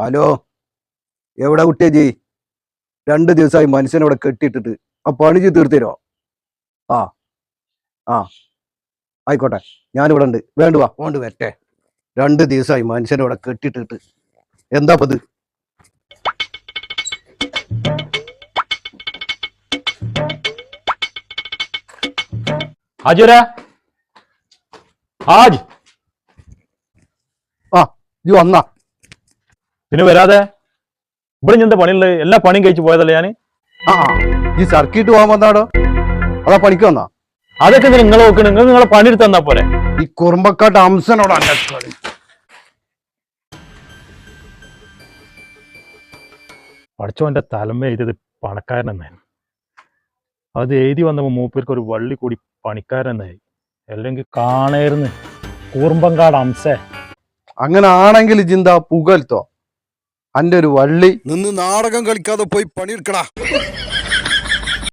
Hello എവിടെ കുട്ടിയജി രണ്ട് ദിവസമായി മനുഷ്യനവിടെ കെട്ടിയിട്ടിട്ട്. ആ പണി ചെയ്ത് തീർത്തരോ? ആ ആ ആയിക്കോട്ടെ. ഞാനിവിടെ ഉണ്ട്. വേണ്ട വാ. ഓണ്ട് വരട്ടെ. രണ്ട് ദിവസമായി മനുഷ്യനവിടെ കെട്ടിയിട്ടിട്ട്. എന്താ പത് ഹാജുര? ഹാജ്. ആ ഇത് വന്നാ. പിന്നെ വരാതെ? ഇവിടെ ഞാൻ പണിയുള്ളത്? എല്ലാ പണിയും കഴിച്ചു പോയതല്ലേ ഞാൻ ആ ഈ സർക്കിട്ട് പോകാൻ വന്നാടോ? അതാ പണിക്ക് വന്നാ? അതൊക്കെ നിങ്ങൾ നോക്കണം. നിങ്ങൾ നിങ്ങളെ പണി എടുത്ത് തന്നാ പോരെ. ഈ കുറുമ്പക്കാട്ട് അംസനോട് കളി. പഠിച്ചോന്റെ തലമ എഴുതിയത് പണക്കാരനെന്നായിരുന്നു അത് എഴുതി വന്നപ്പോൾ മൂപ്പേർക്ക് ഒരു വള്ളി കൂടി പണിക്കാരെന്നായി അല്ലെങ്കിൽ കാണേർന്ന് കൂർമ്പങ്കാട് അംസേ അങ്ങനെ ആണെങ്കിൽ ചിന്ത പുകൽത്തോ അന്റെ ഒരു വള്ളി. നിന്ന് നാടകം കളിക്കാതെ പോയി പണിയെടുക്കടാ.